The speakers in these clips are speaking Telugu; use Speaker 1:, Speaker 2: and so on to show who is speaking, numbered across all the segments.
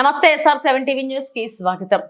Speaker 1: నమస్తే ఎస్ఆర్ సెవెన్ టీవీ న్యూస్కి స్వాగతం.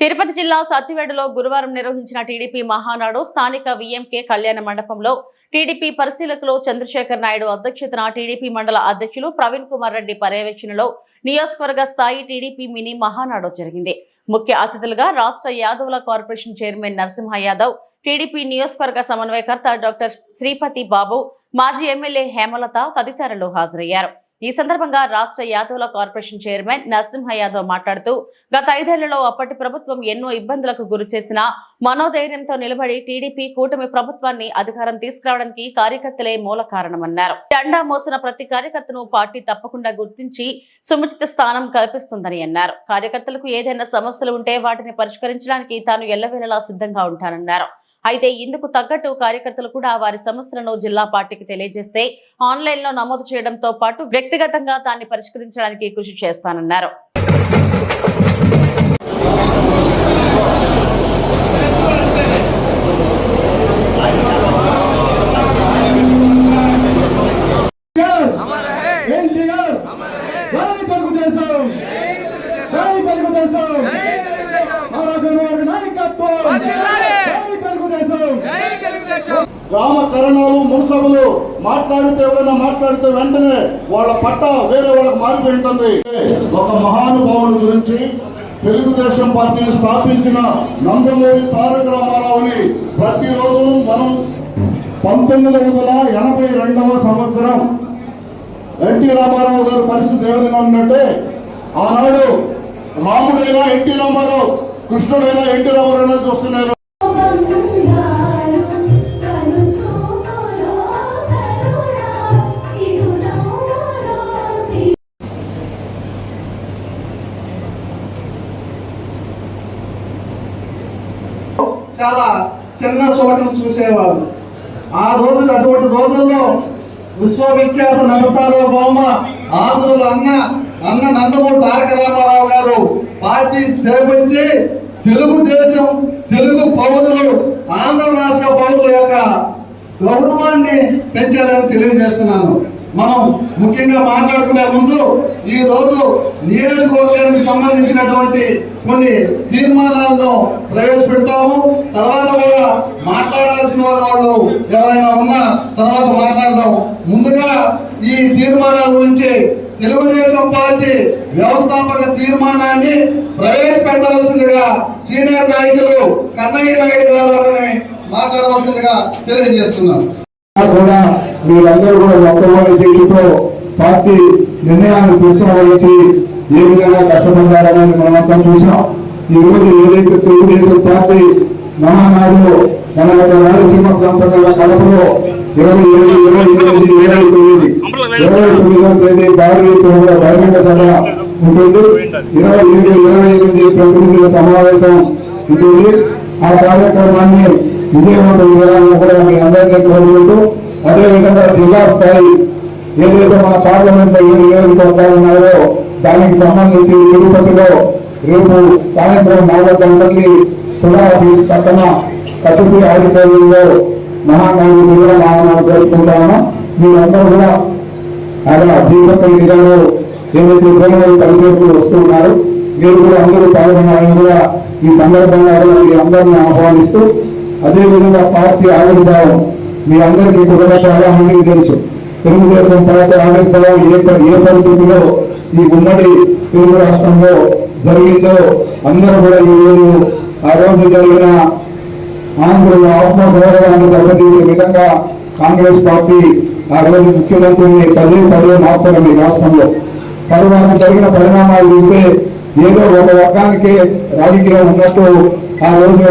Speaker 1: తిరుపతి జిల్లా సత్తివేడులో గురువారం నిర్వహించిన టీడీపీ మహానాడు స్థానిక విఎంకే కళ్యాణ మండపంలో టీడీపీ పరిశీలకులు చంద్రశేఖర్ నాయుడు అధ్యక్షతన టీడీపీ మండల అధ్యక్షులు ప్రవీణ్ కుమార్ రెడ్డి పర్యవేక్షణలో నియోజకవర్గ స్థాయి టీడీపీ మినీ మహానాడు జరిగింది. ముఖ్య అతిథులుగా రాష్ట్ర యాదవుల corporation chairman Narasimha Yadav TDP నియోజకవర్గ సమన్వయకర్త డాక్టర్ శ్రీపతి బాబు మాజీ ఎమ్మెల్యే హేమలత తదితరులు హాజరయ్యారు. ఈ సందర్భంగా రాష్ట్ర యాదవుల కార్పొరేషన్ చైర్మన్ నరసింహ యాదవ్ మాట్లాడుతూ గత ఐదేళ్ళలో అప్పటి ప్రభుత్వం ఎన్నో ఇబ్బందులకు గురి చేసిన మనోధైర్యంతో నిలబడి టీడీపీ కూటమి ప్రభుత్వాన్ని అధికారం తీసుకురావడానికి కార్యకర్తలే మూల కారణమన్నారు. జెండా మోసిన ప్రతి కార్యకర్తను పార్టీ తప్పకుండా గుర్తించి సుముచిత స్థానం కల్పిస్తుందని అన్నారు. కార్యకర్తలకు ఏదైనా సమస్యలు ఉంటే వాటిని పరిష్కరించడానికి తాను ఎల్లవేళలా సిద్ధంగా ఉంటానన్నారు. అయితే ఇందుకు తగ్గట్టు కార్యకర్తలు కూడా వారి సమస్యలను జిల్లా పార్టీకి తెలియజేస్తే ఆన్లైన్లో నమోదు చేయడంతో పాటు వ్యక్తిగతంగా దాన్ని పరిష్కరించడానికి కృషి చేస్తానన్నారు
Speaker 2: నాయకత్వం గ్రామ కరణాలు మున్సభలు మాట్లాడితే ఎవరైనా మాట్లాడితే వెంటనే వాళ్ళ పట్ట వేరే వాళ్ళకి మారిపోయి ఉంటుంది. ఒక మహానుభావుని గురించి తెలుగుదేశం పార్టీని స్థాపించిన నందమూరి తారక రామారావుని ప్రతిరోజు మనం పంతొమ్మిది వందల ఎనభై రెండవ సంవత్సరం ఎన్టీ రామారావు గారి పరిస్థితి ఏ విధంగా ఉందంటే ఆనాడు రాముడైనా ఎన్టీ రామారావు కృష్ణుడైనా ఎన్టీ రామారావు చూస్తున్నారు.
Speaker 3: చాలా చిన్న చోటను చూసేవారు. ఆ రోజు అటువంటి రోజుల్లో విశ్వవిఖ్యాత నరసార్వభౌమ ఆంధ్రుల అన్న అన్న నందమూరి తారక రామారావు గారు పార్టీ స్థాపించి తెలుగుదేశం తెలుగు పౌరులు ఆంధ్ర రాష్ట్ర పౌరుల యొక్క గౌరవాన్ని పెంచారని తెలియజేస్తున్నాను. మనం ముఖ్యంగా మాట్లాడుకునే ముందు ఈ రోజు నియోజకవర్గానికి సంబంధించినటువంటి కొన్ని తీర్మానాలను ప్రవేశపెడతాము. తర్వాత కూడా మాట్లాడాల్సిన వాళ్ళు ఎవరైనా ఉన్నా తర్వాత మాట్లాడదాం. ముందుగా ఈ తీర్మానాల గురించి తెలుగుదేశం పార్టీ వ్యవస్థాపక తీర్మానాన్ని ప్రవేశపెట్టవలసిందిగా సీనియర్ నాయకులు కన్నయ్య నాయుడు గారు మాట్లాడవలసిందిగా తెలియజేస్తున్నాను.
Speaker 2: కూడా మీరందరూ కూడా ఒక్కవారి చేతితో పార్టీ నిర్ణయాన్ని శిక్షణ వహించి ఏ విధంగా కష్టపడ్డారనేది మనమంతా చూసాం ఈ రోజు ఏదైతే తెలుగుదేశం పార్టీ మహానాడు మన యొక్క రాయలసీమ ప్రాంతంలో కడపలో ఇరవై ఏడు ఇరవై ఎనిమిది ఇరవై తొమ్మిది ఇరవై తొమ్మిదవ తేదీ భారీ బహిరంగ సభ ఉంటుంది. ఇరవై ఏడు ఇరవై ఎనిమిది ప్రతినిధుల సమావేశం ఉంటుంది. ఆ కార్యక్రమాన్ని విజయవంతం చేయాలని కూడా మీ అందరికీ కోరుకుంటూ అదేవిధంగా జిల్లా స్థాయి ఏదైతే మన పార్లమెంట్లో ఏ నియోజకవర్గాలు ఉన్నాయో దానికి సంబంధించి తిరుపతిలో రేపు సాయంత్రం నాలుగు గంటలకి పునరాఫీస్ పక్కన కసిపి ఆడిటోరియంలో మహానాడు జిల్లా మహానాడు జరుపుకుంటాము? మీరందరూ కూడా ఆయన దీపక నిధులు ఏదైతే ఉద్యోగాలు పనిచేస్తూ వస్తున్నారు మీరు కూడా అందరూ పాల్గొనాలని కూడా ఈ సందర్భంగా మీ అందరినీ ఆహ్వానిస్తూ అదేవిధంగా పార్టీ ఆవిర్భావం మీ అందరికీ కూడా చాలా మందికి తెలుసు. తెలుగుదేశం పార్టీ ఆవిర్భావం ఏ ఏ పరిస్థితిలో ఈ ఉమ్మడి తెలుగు రాష్ట్రంలో జరిగిందో అందరూ కూడా ఈ రోజు ఆ రోజు జరిగిన ఆంధ్రుల ఆత్మ గౌరవాన్ని దెబ్బతీసే విధంగా కాంగ్రెస్ పార్టీ ఆ రోజు ముఖ్యమంత్రిని పదే పదే మార్చడం ఈ రాష్ట్రంలో. తరువాత జరిగిన పరిణామాలు చూస్తే ఏదో ఒక వర్గానికే రాజకీయం ఉన్నట్టు ఆ రోజు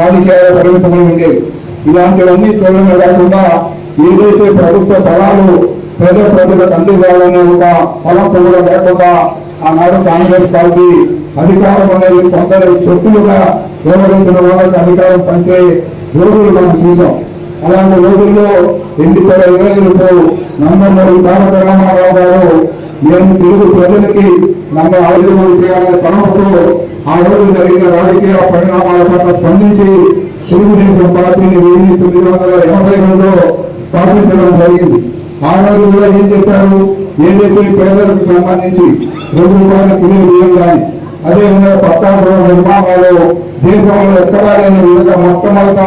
Speaker 2: రాజకీయాలు పరిమితమై ఉండేది. ఇలాంటివన్నీ చూడడమే కాకుండా ఏదైతే ప్రభుత్వ ఫలాలు పేద ప్రజలకు అందివ్వాలనే ఒక ఫలం కూడా లేకుండా ఆనాడు కాంగ్రెస్ పార్టీ అధికారం అనేది కొందరు చెట్టులుగా వ్యవహరించిన వాళ్ళకి అధికారం పంచే రోజులు మనం చూసాం. అలాంటి రోజుల్లో ఎన్నికల ఇరవైలకు నందమూరి తారక రామారావు గారు మేము తెలుగు ప్రజలకి నన్ను ఆయుధం చేయాలనే తలంపుతో ఆ రోజు జరిగిన రాజకీయ పరిణామాల పట్ల స్పందించి తెలుగుదేశం పార్టీని వెయ్యి తొమ్మిది వందల ఎనభై రెండులో స్థాపించడం జరిగింది. ఆ రోజు కూడా ఏం చెప్పారు? ఏదైతే పేదలకు సంబంధించి రెండు రూపాయల కిలో బియ్యం కానీ అదేవిధంగా పట్టాభరణ నిర్మాణాలు దేశంలో ఎక్కడా లేని విధంగా మొట్టమొదట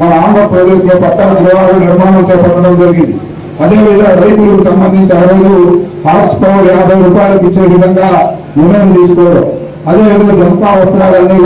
Speaker 2: మన ఆంధ్రప్రదేశ్లో పట్టణ నిర్మాణం చేపట్టడం జరిగింది. అదేవిధంగా రైతులకు సంబంధించి ఆ హార్స్ పవర్ యాభై రూపాయలకు ఇచ్చే విధంగా నిర్ణయం తీసుకోవడం అదేవిధంగా జనతా వస్త్రాలన్నీ